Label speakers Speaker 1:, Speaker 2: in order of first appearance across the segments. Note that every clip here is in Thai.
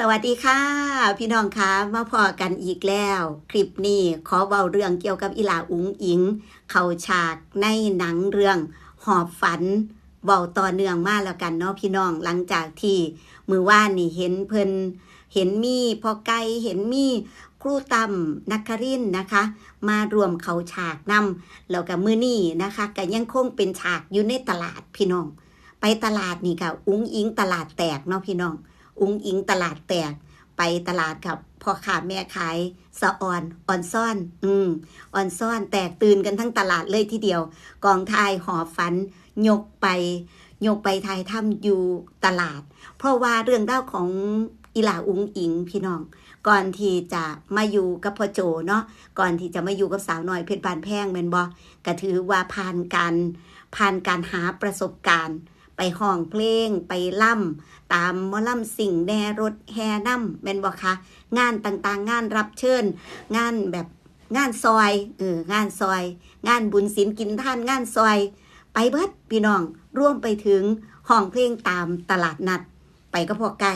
Speaker 1: สวัสดีค่ะ พี่น้องคะมาพอกันอีกแล้ว คลิปนี้ขอเบาเรื่องเกี่ยวกับอีหลาอุงอิง เข้าฉากในหนังเรื่องหอบฝันเบาต่อเนื่องมาแล้วกันเนาะพี่น้องหลังจากที่มือว่านนี่เห็นเพิ่นเห็นมีพอไกลเห็นมีครูตำนักครินนะคะ มารวมเขาฉากนำแล้วกับมือนี่นะคะก็ยังคงเป็นฉากอยู่ในตลาดพี่น้อง ไปตลาดนี่ค่ะอุ้งอิงตลาดแตกเนาะพี่น้อง อุ้งอิงตลาดแตกไปตลาดกับพ่อค้าแม่ขายสะออนอ่อนซ่อน อืมอ่อนซ่อนแตกตื่นกันทั้งตลาดเลยทีเดียว กองทายหอฝัน ยกไป ยกไปทายถ้ำอยู่ตลาด เพราะว่าเรื่องเล่าของอีหลาอุ้งอิงพี่น้อง ก่อนที่จะมาอยู่กับพ่อโจเนาะก่อนที่จะมาอยู่กับสาวน้อยเพชรบานแพงแมนบอก็ถือว่าผ่านการผ่านการหาประสบการณ์ ไปห้องเพลง ไปล่ำตามมอล่ำสิ่งแน่รถแห่น้ำแม่นบอกคะงานต่างๆ งานรับเชิญ งานแบบงานซอยเอองานซอย งานบุญศิลกินท่านงานซอย ไปเบิดพี่น้องร่วมไปถึงห้องเพลงตามตลาดนัด ไปกับพ่อไก่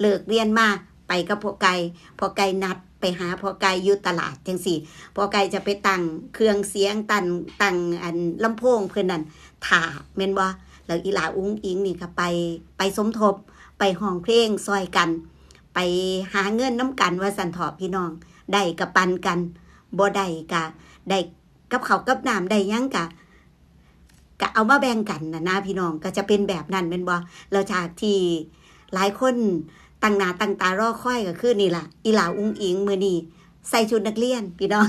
Speaker 1: เลิกเรียนมาไปกับพ่อไก่พ่อไก่นัดไปหาพ่อไก่อยู่ตลาดจังสี่พ่อไก่จะไปตั้งเครื่องเสียงตั้งตั้งอันลำโพงเพื่อนนั่นถ่าแม่นบ่ แล้วอีหลาอุ้งอิงนี่ค่ะไปไปสมทบ ไปห้องเพลงซอยกัน ไปหาเงินน้ำกันว่าสันเถอพี่น้องได้กับปันกันบ่ได้กะได้กับเขากับน้ำได้ยังกะกะเอามาแบ่งกันนะนะพี่น้องก็จะเป็นแบบนั้นเป็นบ่แล้วจากที่หลายคนตั้งหน้าตั้งตารอค่อยก็คือนี่ล่ะอีหลาอุ้งอิงมือนี่ใส่ชุดนักเรียนพี่น้อง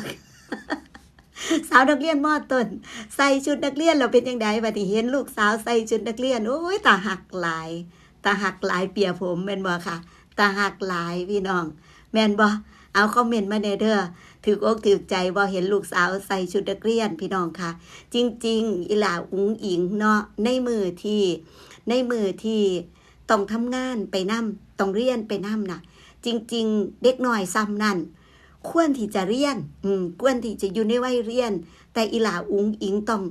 Speaker 1: สาวนักเรียนมอต้น ใส่ชุดนักเรียนเราเป็นยังไงบัดนี้เห็นลูกสาวใส่ชุดนักเรียนโอ้ยตาหักหลายตาหักหลายเปียผมแม่นบ่ค่ะตาหักหลายพี่น้อง แม่นบ่เอาคอมเมนต์มาในเด้อถืออกถือใจบ่เห็นลูกสาวใส่ชุดนักเรียนพี่น้องค่ะ จริง ๆ อีหลาอุ๋งอิงเนาะในมือที่ในมือที่ต้องทำงานไปนํต้องเรียนไปนํน่ะ จริง ๆ เด็กหน้อยซ้ำนั่น ควรที่จะเรียน อืมควรที่จะอยู่ในวัยเรียน แต่อีหลาอุงอิงต้อง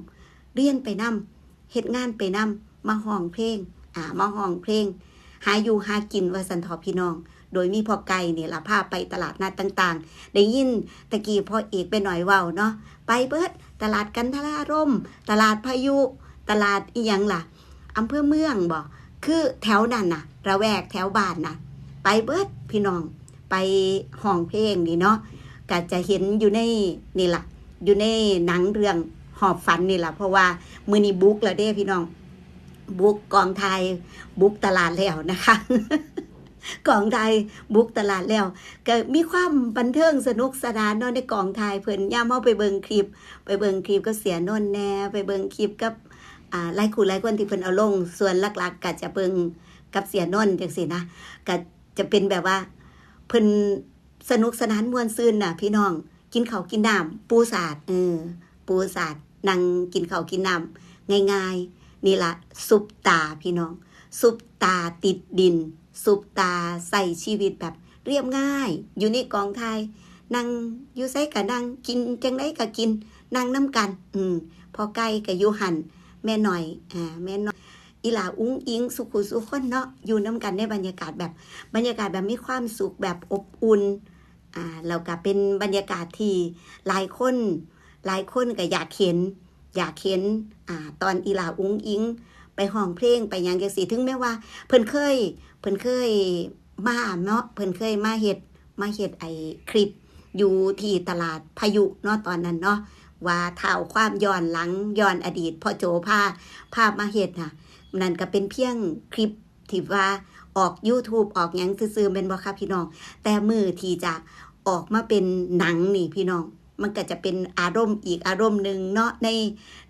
Speaker 1: เรียนไปนำเฮ็ดงานไปนำมาห้องเพลง อ่า มาห้องเพลง หาอยู่หากินว่าสันทอพี่น้อง โดยมีพ่อไก่เนี่ยละพาไปตลาดนัดต่างๆ ได้ยินตะกี้พ่อเอกไปหน่อยเว้าเนาะ ไปเบิดตลาดกันทราร่มตลาดพายุ ตลาดอีหยังล่ะอำเภอเมืองบ่คือแถวนั้นน่ะ ระแวกแถวบ้านน่ะ ไปเบิดพี่น้อง ไปห้องเพลงนี่เนาะก็จะเห็นอยู่ในนี่ละอยู่ในหนังเรื่องหอบฝันนี่ละเพราะว่ามือนี้บุ๊กแล้วเด้พี่น้องบุ๊กกองไทยบุ๊กตลาดแล้วนะคะกองไทยบุ๊กตลาดแล้วก็มีความบันเทิงสนุกสนานเนาะในกองไทยเพิ่นย่ามเฮาไปเบิ่งคลิป ไปเบิ่งคลิปก็เสียนนแน่ไปเบิ่งคลิปกับอ่าหลายคู่หลายคนที่เพิ่นเอาลง ส่วนหลักๆก็จะเบิ่งกับเสียนนจังซี่นะก็จะเป็นแบบว่า พิ่นสนุกสนานมวนซื่นน่ะ พี่น้อง กินเขากินน้ำปูสาดเออปูสาดนั่งกินเขากินน้ำง่ายๆ นี่ละซุปตาพี่น้อง ซุปตาติดดิน ซุปตาใส่ชีวิตแบบเรียบง่าย อยู่ในกองไทยนั่งอยู่ไสกะนั่งกินจังไดก็กินนั่งน้ำกัน อืมพอใกล้กับยูหันแม่หน่อยอ่าแม่หน่อย อีหลาอุ้งอิงสุขุสุขคนเนาะอยู่น้ำกันในบรรยากาศแบบบรรยากาศแบบมีความสุขแบบอบอุ่นอ่าแล้วก็เป็นบรรยากาศที่หลายคนหลายคนก็อยากเห็น อยากเห็นอ่าตอนอีหลาอุ้งอิง ไปห้องเพลงไปยังจังสีถึงแม้ว่า เพิ่นเคย เพิ่นเคยมาเนาะเพิ่นเคยมาเฮ็ดมาเฮ็ดไอคลิป อยู่ที่ตลาดพายุเนาะตอนนั้นเนาะว่าเท่าความย้อนหลังย้อนอดีตพ่อโจพาภาพมาเฮ็ดน่ะ นั่นก็เป็นเพียงคลิปที่ว่าออก YouTube ออกยังซื่อๆเป็นบ่คะพี่น้อง แต่มือที่จะออกมาเป็นหนังนี่พี่น้อง มันก็จะเป็นอารมณ์อีกอารมณ์หนึ่งเนาะใน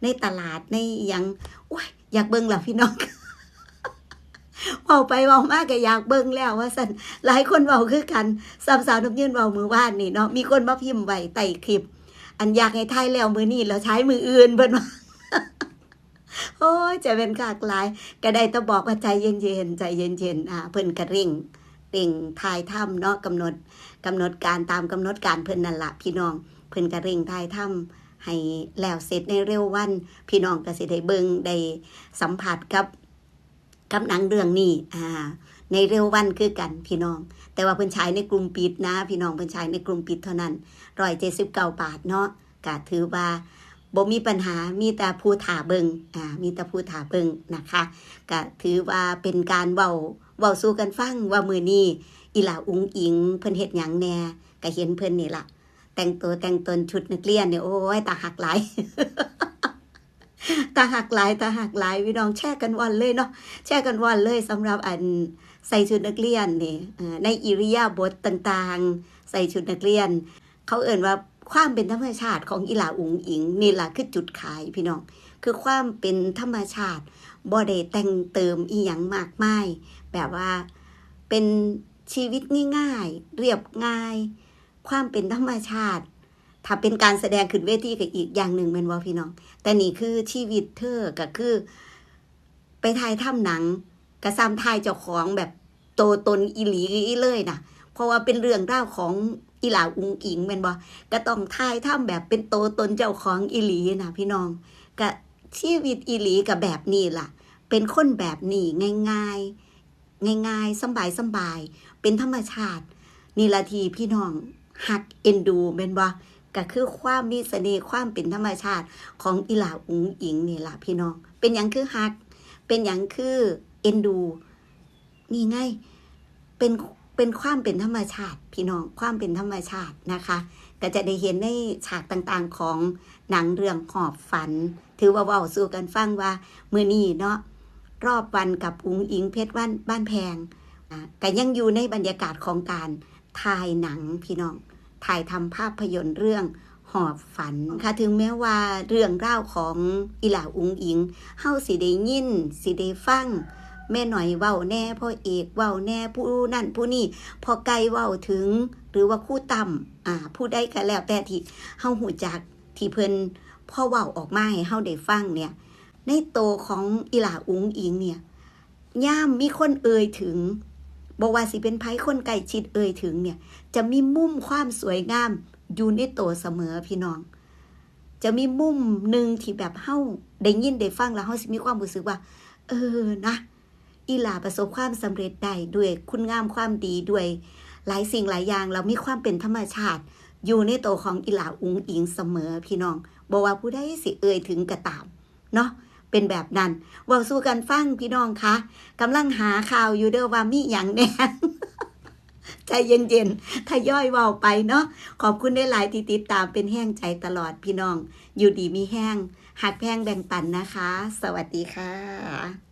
Speaker 1: ในตลาดในยังโอ้ยอยากเบิ่งล่ะพี่น้องเว้าไปเว้ามากก็อยากเบิ่งแล้วว่าซั่นหลายคนเว้าคือกันสามสาวน้ำยืนเว้ามือว่านนี่เนาะมีคนมาพิมพ์ไว้ใต้คลิป อันอยากให้ทายแล้วมือนี้แล้วใช้มืออื่นเพิ่นว่า โอ้ยจะเป็นกากหลาย ก็ได้ต้องบอกว่าใจเย็นๆใจเย็นๆอ่าเพิ่นก็เร่งเร่งทายถ้ำเนาะกำหนดกำหนดการตามกำหนดการเพิ่นนั่นละพี่น้องเพิ่นก็เร่งทายถ้ำให้แล้วเสร็จในเร็ววัน พี่น้องก็สิได้เบิ่งได้สัมผัสกับกับหนังเรื่องนี้อ่าในเร็ววันคือกันพี่น้อง แต่ว่าเพิ่นฉายในกลุ่มปิดนะ พี่น้องเพิ่นฉายในกลุ่มปิดเท่านั้นร้อยเจ็ดสิบเก้าบาทเนาะก็ถือว่า บ่มีปัญหามีแต่ผู้ถาเบิงอ่ามีแต่ผู้ถาเบิงนะคะก็ถือว่าเป็นการเว้าเว้าสู่กันฟังว่ามือนี้อีหลาอุงอิงเพิ่นเฮ็ดหยังแหน่ก็เห็นเพิ่นนี่ล่ะ แต่งตัวแต่งตนชุดนักเรียนเนี่ยโอ้ยตาหักหลายตาหักหลายตาหักหลายพี่น้องแช่กันวันเลยเนาะแช่กันวันเลยสำหรับอันใส่ชุดนักเรียนนี่ในอิริยาบถต่างๆ ใส่ชุดนักเรียน เขาเอ่นว่า ความเป็นธรรมชาติของอีหลาอุงอิงนี่ล่ะคือจุดขายพี่น้อง คือความเป็นธรรมชาติบ่ได้แต่งเติมอีหยังมากมายแบบว่าเป็นชีวิตง่ายๆ เรียบง่าย ความเป็นธรรมชาติ ถ้าเป็นการแสดงขึ้นเวทีก็อีกอย่างหนึ่งแม่นว่าพี่น้อง แต่นี่คือชีวิตเธอก็คือ ไปถ่ายทำหนังกระซ้ำถ่ายเจ้าของแบบโตตนอีหลีเลยนะ เพราะว่าเป็นเรื่องราวของอีหลาอุงอิงแมนบ่ก็ต้องถ่ายทำแบบเป็นโตตนเจ้าของอีหลีนะพี่น้องก็ชีวิตอีหลีกับแบบนี้ล่ะ เป็นคนแบบนี้ง่าย ๆ ง่ายๆสบายสบาย เป็นธรรมชาตินี่ละทีพี่น้องหักเอ็นดูแมนบ่ก็คือความมีเสน่ห์ความเป็นธรรมชาติของอีหลาอุงอิงนี่ล่ะพี่น้อง เป็นอย่างคือฮัก เป็นอย่างคือเอ็นดู นี่ไงเป็น เป็นความเป็นธรรมชาติ พี่น้องความเป็นธรรมชาตินะคะ ก็จะได้เห็นในฉากต่างๆของหนังเรื่องหอบฝัน ถือว่าเว้าสู่กันฟังว่ามือนี้เนาะรอบวันกับอุงอิงเพชรบ้านบ้านแพงอะก็ยังอยู่ในบรรยากาศของการถ่ายหนังพี่น้องถ่ายทำภาพยนตร์เรื่องหอบฝันค่ะถึงแม้ว่าเรื่องเล่าของอีหล่าอุงอิงเฮาสิได้ยินสิได้ฟัง แม่หน่อยเว้าแน่พ่อเอกเว้าแน่ผู้นั่นผู้นี่พอไกลเว้าถึง หรือว่าคู่ต่ำอ่าผู้ใดก็แล้วแต่ที่เฮาหูจักที่เพิ่นพ่อเว้าออกมาให้เฮาได้ฟังเนี่ย ในโตของอีหลาอุงอิงเนี่ยย่ามมีคนเอ่ยถึงบอกว่าสิเป็นไผคนใกล้ชิดเอ่ยถึงเนี่ย จะมีมุมความสวยงามอยู่ในโตเสมอพี่น้อง จะมีมุมหนึ่งที่แบบเฮาได้ยินได้ฟังแล้วเฮาสิมีความรู้สึกว่า เออนะ อีหลาประสบความสำเร็จได้ด้วยคุณงามความดีด้วยหลายสิ่งหลายอย่างเรามีความเป็นธรรมชาติ อยู่ในโตวของอีหลาอุงอิงเสมอพี่น้องบอกว่าผู้ใดสิเอ่ยถึงกระตามเนาะเป็นแบบนั้นว่าสู้กันฟังพี่น้องคะกำลังหาข่าวอยู่เด้อว่ามีอย่างแน่ใจเย็นๆ ถ้าย่อยเว้าไปเนาะ ขอบคุณได้หลายที่ติดตามเป็นแห้งใจตลอดพี่น้อง อยู่ดีมีแห้งหักแพงแบ่งปันนะคะ สวัสดีค่ะ